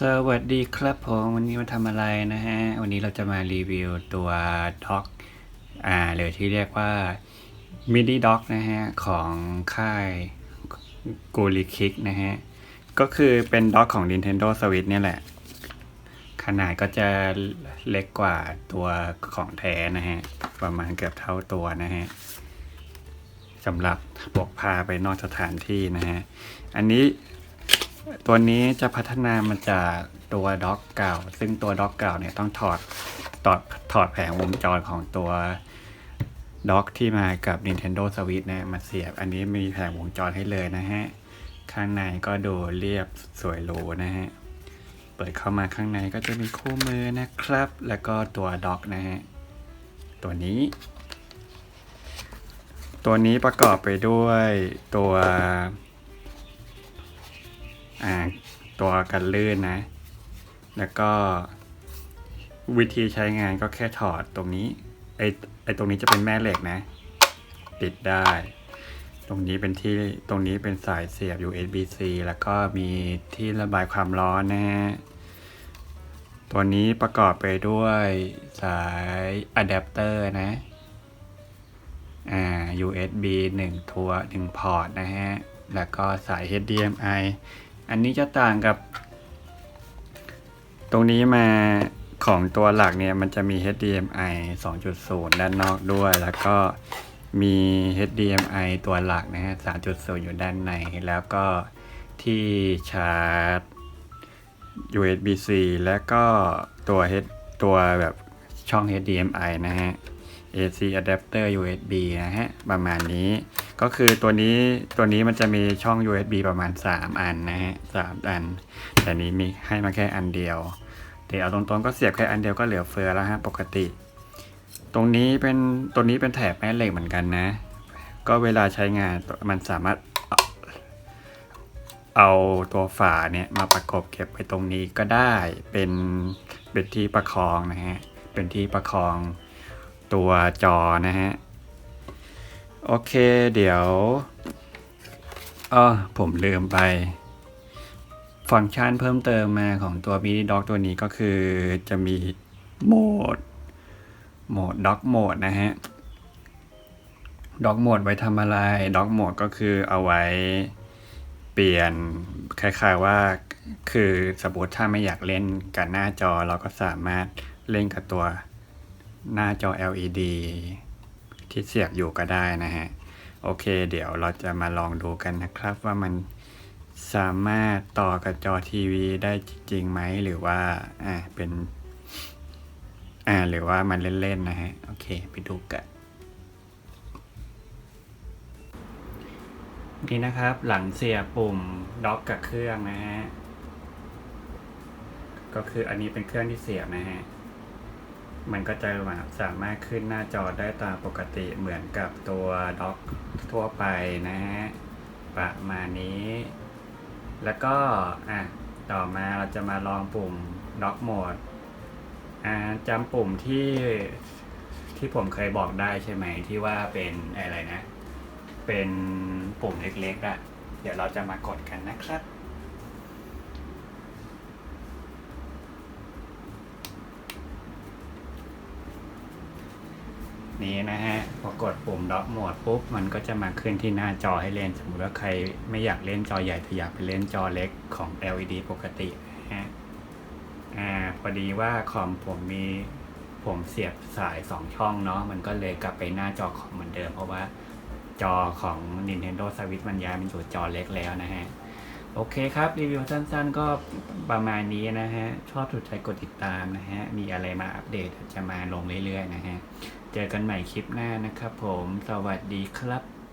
สวัสดีครับผมวันนี้มาทำอะไรนะฮะ วันนี้เราจะมารีวิวตัวด็อกอ่าหรือที่เรียกว่ามินิด็อกนะฮะ ของค่ายกูริคิกนะฮะ ก็คือเป็นด็อกของ Nintendo Switch เนี่ยแหละ ขนาดก็จะเล็กกว่าตัวของแท้นะฮะ ประมาณเกือบเท่าตัวนะฮะสำหรับพกพาไปนอกสถานที่นะฮะ อันนี้ ตัวนี้จะพัฒนามาจากตัวด็อกเก่า ซึ่งตัวด็อกเก่าเนี่ยต้องถอดถอดถอดแผงวงจรของตัวด็อกที่มากับ Nintendo Switch นะมาเสียบ อันนี้มีแผงวงจรให้เลยนะฮะ ข้างในก็ดูเรียบสวยหรูนะฮะ เปิดเข้ามาข้างในก็จะมีคู่มือนะครับ แล้วก็ตัวด็อกนะฮะ ตัวนี้ ตัวนี้ประกอบไปด้วยตัว ตัวกันลื่นนะ แล้วก็วิธีใช้งานก็แค่ถอดตรงนี้ ไอไอตรงนี้จะเป็นแม่เหล็กนะ ติดได้ ตรงนี้เป็นที่ตรงนี้เป็นสายเสียบ USB-C แล้วก็มีที่ระบายความร้อนนะฮะตัวนี้ประกอบไปด้วยสายอะแดปเตอร์นะอ่า USB 1ตัว1พอร์ตนะฮะ แล้วก็สาย HDMI อันนี้จะต่างกับ ตรงนี้มาของตัวหลักเนี่ยมันจะมี HDMI 2.0 ด้านนอกด้วย แล้วก็มี HDMI ตัวหลักนะฮะ 3.0 อยู่ด้านใน แล้วก็ที่ชาร์จ USB-C และก็ตัว H ตัวแบบช่อง HDMI นะฮะ AC adapter USB นะฮะ ประมาณนี้ ก็คือตัวนี้ตัวนี้มันจะมีช่อง USB ประมาณ 3 อันนะฮะสามอัน แต่นี้มีให้มาแค่อันเดียวแต่เอาตรงๆก็เสียบแค่อันเดียวก็เหลือเฟือแล้วฮะปกติ ตรงนี้เป็นตัวนี้เป็นแถบแม่เหล็กเหมือนกันนะ ก็เวลาใช้งานมันสามารถเอาตัวฝาเนี่ยมาประกบเก็บไว้ตรงนี้ก็ได้เป็นเป็นที่ประคองนะฮะเป็นที่ประคองตัวจอนะฮะ โอเคเดี๋ยวอ๋อผมลืมไป ฟังก์ชันเพิ่มเติมมาของตัว mini dock ตัวนี้ก็คือจะมีโหมด โหมด dock mode นะฮะ dock mode ไว้ทำอะไร dock mode ก็คือเอาไว้เปลี่ยนคล้ายๆว่าคือสมมติถ้าไม่อยากเล่นกับหน้าจอเราก็สามารถเล่นกับตัวหน้าจอ LED ที่เสียบอยู่ก็ได้นะฮะ โอเค เดี๋ยวเราจะมาลองดูกันนะครับว่ามันสามารถต่อกับจอทีวีได้จริงไหมหรือว่าอ่าเป็น อ่าหรือว่ามันเล่นๆนะฮะ โอเค ไปดูกันนี่นะครับ หลังเสียบปุ่มด็อกกับเครื่องนะฮะ ก็คืออันนี้เป็นเครื่องที่เสียบนะฮะ มันก็จะแบบสามารถขึ้นหน้าจอได้ตามปกติเหมือนกับตัวด็อกทั่วไปนะฮะ ประมาณนี้ แล้วก็อะต่อมาเราจะมาลองปุ่มด็อกโหมดอ่าจำปุ่มที่ที่ผมเคยบอกได้ใช่ไหมที่ว่าเป็นอะไรนะ เป็นปุ่มเล็กๆอะเดี๋ยวเราจะมากดกันนะครับ นี้นะฮะ พอกดปุ่มด็อกโหมดปุ๊บ มันก็จะมาขึ้นที่หน้าจอให้เล่น สมมติว่าใครไม่อยากเล่นจอใหญ่แต่อยากไปเล่นจอเล็กของ LED ปกตินะฮะ อ่า พอดีว่าคอมผมมีผมเสียบสายสองช่องเนาะ มันก็เลยกลับไปหน้าจอของเหมือนเดิม เพราะว่าจอของ Nintendo Switch มันย้ายมันอยู่จอเล็กแล้วนะฮะ โอเคครับ รีวิวสั้นๆ ก็ประมาณนี้นะฮะ ชอบถูกใจกดติดตามนะฮะ มีอะไรมาอัปเดตจะมาลงเรื่อยๆ นะฮะ เจอกันใหม่คลิปหน้านะครับผม สวัสดีครับ